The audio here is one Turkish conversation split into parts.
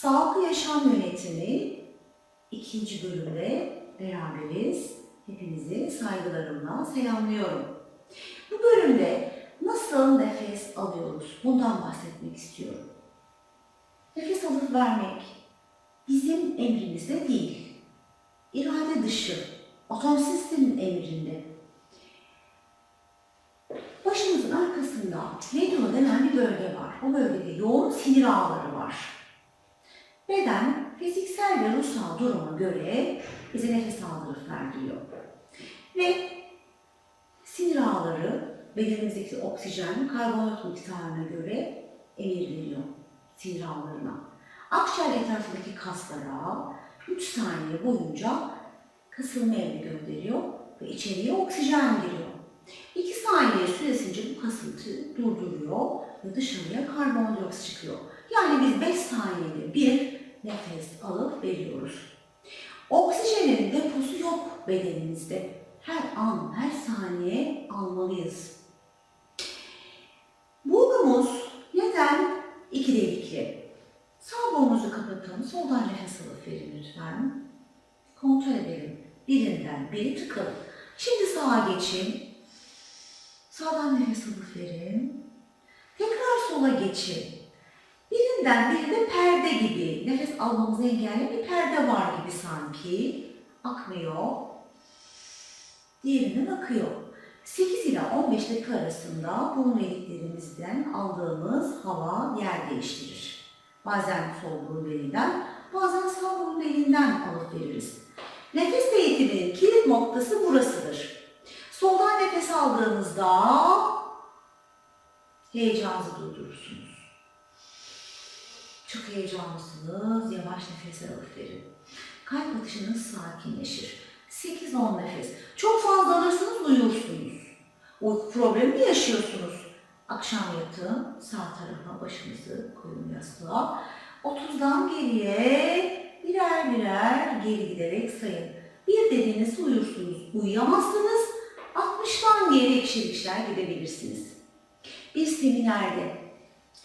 Sağlıklı yaşam yönetimi ikinci bölümde beraberiz. Hepinizi saygılarımla selamlıyorum. Bu bölümde nasıl nefes alıyoruz? Bundan bahsetmek istiyorum. Nefes alıp vermek bizim emrimizde değil. İrade dışı, otonom sistemin emrinde. Başımızın arkasında medyula denen bir bölge var. O bölgede yoğun sinir ağları var. Beden fiziksel ve ruhsal duruma göre bize nefes aldırıp verdiriyor. Ve sinir ağları bedenimizdeki oksijen, karbonhidrat miktarına göre emir veriyor sinir ağlarına. Akciğer etrafındaki kaslara 3 saniye boyunca kasılma emri gönderiyor ve içeriye oksijen giriyor. 2 saniye süresince bu kasıntı durduruyor ve dışarıya karbondioksit çıkıyor. Yani biz 5 saniyede bir nefes alıp veriyoruz. Oksijenin deposu yok bedenimizde. Her an, her saniye almalıyız. Bulgumuz neden iki delikli? Sağ burnunuzu kapatın, soldan nefes alıp verin lütfen. Kontrol edelim. Birinden biri tıkalı. Şimdi sağa geçin. Sağdan nefes alıp verin. Tekrar sola geçin. Birinden birinde perde gibi, nefes almamızı engelleyen bir perde var gibi sanki. Akmıyor. Diğerinden akıyor. 8 ila 15 dakika arasında burun deliklerimizden aldığımız hava yer değiştirir. Bazen sol burun deliğinden, bazen sağ burun deliğinden alıp veririz. Nefes eğitiminin kilit noktası burasıdır. Soldan nefes aldığınızda heyecanınızı durdurursunuz. Çok heyecanlısınız, yavaş nefesler alıp verin. Kalp atışınız sakinleşir. 8-10 nefes. Çok fazla alırsanız uyursunuz. Uyku problemi mi yaşıyorsunuz? Akşam yatın, sağ tarafa başınızı koyun yastığa. 30'dan geriye birer birer geri giderek sayın. Bir dediğiniz uyursunuz. Uyuyamazsınız. 60'tan geri ikişer gidebilirsiniz. Bir seminerde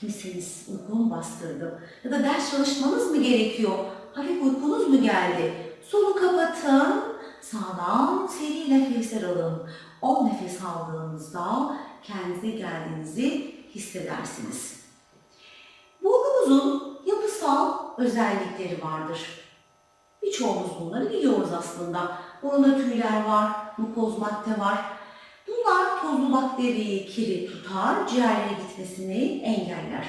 misiniz, uykum bastırdı ya da ders çalışmanız mı gerekiyor? Hafif uykunuz mu geldi? Solu kapatın, sağdan seri nefesler alın. 10 nefes aldığınızda kendinize geldiğinizi hissedersiniz. Bulgumuzun yapısal özellikleri vardır. Birçoğumuz bunları biliyoruz aslında. Burunda tüyler var, mukoz madde var. Tozlu bakteriyi, kiri tutar, ciğerlere gitmesini engeller.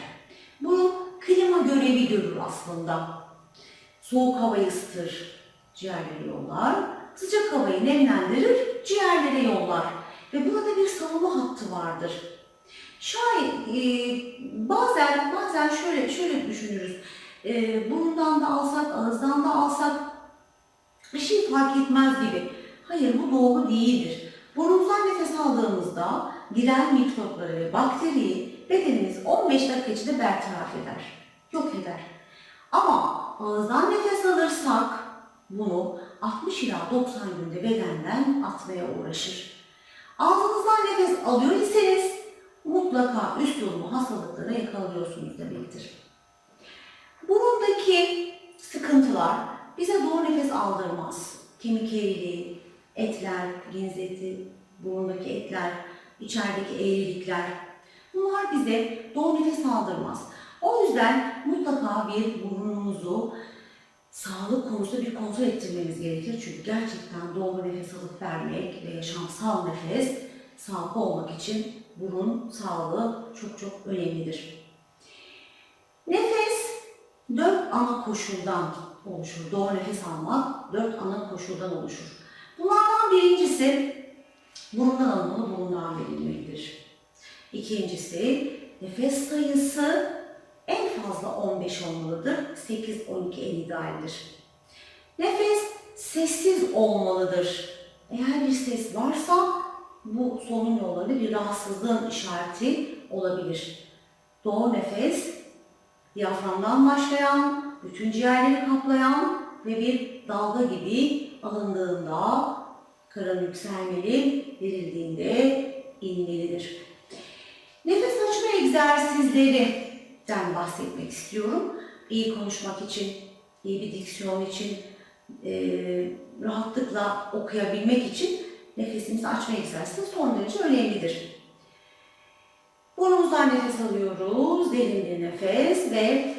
Burun klima görevi görür aslında. Soğuk havayı ısıtır, ciğerlere yollar. Sıcak havayı nemlendirir, ciğerlere yollar. Ve burada bir savunma hattı vardır. Şayet e, bazen bazen şöyle şöyle düşünürüz. E, burundan da alsak, ağızdan da alsak bir şey fark etmez gibi. Hayır bu doğru değildir. Burnumuzdan nefes aldığımızda giren mikropları ve bakteriyi bedenimiz 15 dakika içinde bertaraf eder, yok eder. Ama ağızdan nefes alırsak bunu 60 ila 90 günde bedenden atmaya uğraşır. Ağzınızdan nefes alıyor iseniz mutlaka üst solunum hastalıklara yakalıyorsunuz demektir. Burundaki sıkıntılar bize doğru nefes aldırmaz. Kemik eğriliği, etler, ginzeti, burundaki etler, içerideki eğrilikler. Bunlar bize doğru nefes aldırmaz. O yüzden mutlaka bir burnumuzu sağlık konusunda bir kontrol ettirmemiz gerekir. Çünkü gerçekten doğru nefes alıp vermek ve yaşamsal nefes sağlıklı olmak için burun sağlığı çok çok önemlidir. Nefes dört ana koşuldan oluşur. Doğru nefes almak dört ana koşuldan oluşur. Birincisi burundan alınmalı, burundan verilmektir. İkincisi nefes sayısı en fazla 15 olmalıdır. 8-12 en idealdir. Nefes sessiz olmalıdır. Eğer bir ses varsa bu solunum yollarında bir rahatsızlığın işareti olabilir. Doğru nefes diyaframdan başlayan, bütün ciğerleri kaplayan ve bir dalga gibi alındığında karın yükselmeli, verildiğinde inmelidir. Nefes açma egzersizlerinden bahsetmek istiyorum. iyi konuşmak için, iyi bir diksiyon için, e, rahatlıkla okuyabilmek için nefesimizi açma egzersizi son derece önemlidir. Burnumuzdan nefes alıyoruz, derin bir nefes ve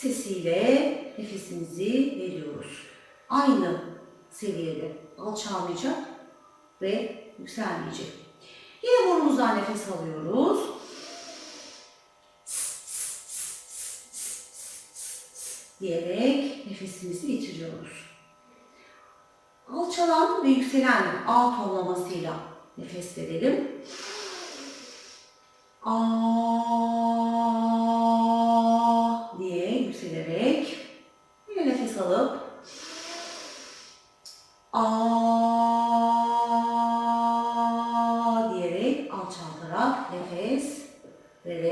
sesiyle nefesimizi veriyoruz. Aynı seviyede alçalmayacak ve yükselmeyecek. Yine burnumuzdan nefes alıyoruz. diyerek nefesimizi bitiriyoruz. Alçalan ve yükselen A tonlamasıyla nefes verelim. A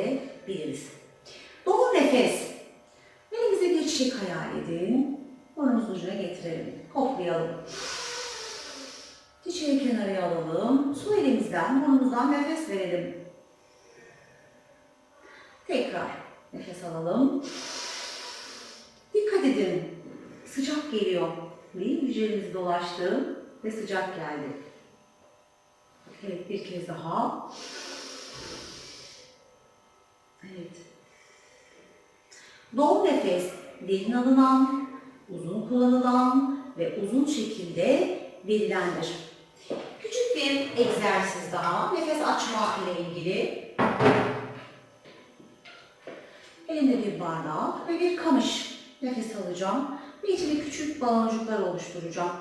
verebiliriz. Doğru nefes. Elimize bir çiçek hayal edin. Burnumuzun ucuna getirelim. Koklayalım. Çiçeği kenara alalım. Su elimizden, burnumuzdan nefes verelim. Tekrar nefes alalım. Dikkat edin. Sıcak geliyor. Değil mi? Hücremiz dolaştı ve sıcak geldi. Evet bir kez daha. Evet. Doğru nefes derin alınan, uzun kullanılan ve uzun şekilde verilendir. Küçük bir egzersiz daha nefes açma ile ilgili. Elimde bir bardak ve bir kamış nefes alacağım ve içine küçük baloncuklar oluşturacağım.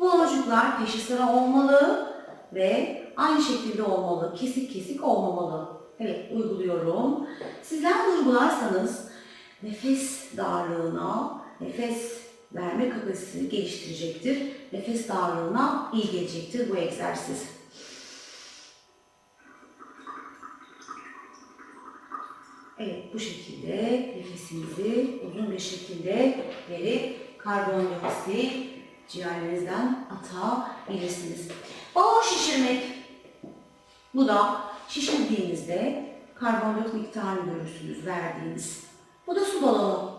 Bu baloncuklar peşi sıra olmalı ve aynı şekilde olmalı, kesik kesik olmamalı. Evet, uyguluyorum. Sizler uygularsanız nefes darlığına, nefes verme kapasitesini geliştirecektir. Nefes darlığına iyi gelecektir bu egzersiz. Evet bu şekilde nefesimizi uzun bir şekilde verip karbondioksit ciğerlerinizden atabilirsiniz. Balon şişirmek. Bu da şişirdiğinizde karbondioksit miktarını görürsünüz verdiğiniz. Bu da su balonu.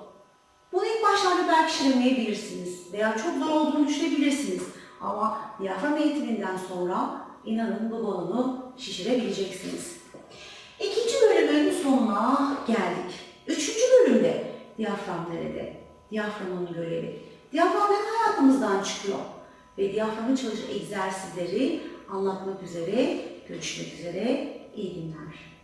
Bunu ilk başlarda belki şişiremeyebilirsiniz veya çok zor olduğunu düşünebilirsiniz. Ama diyafram eğitiminden sonra inanın bu balonu şişirebileceksiniz. İkinci bölümün sonuna geldik. Üçüncü bölümde diyafram nerede? Diyaframın görevi. Diyafram neden hayatımızdan çıkıyor? Ve diyaframın çalışı egzersizleri anlatmak üzere, görüşmek üzere. İyi günler.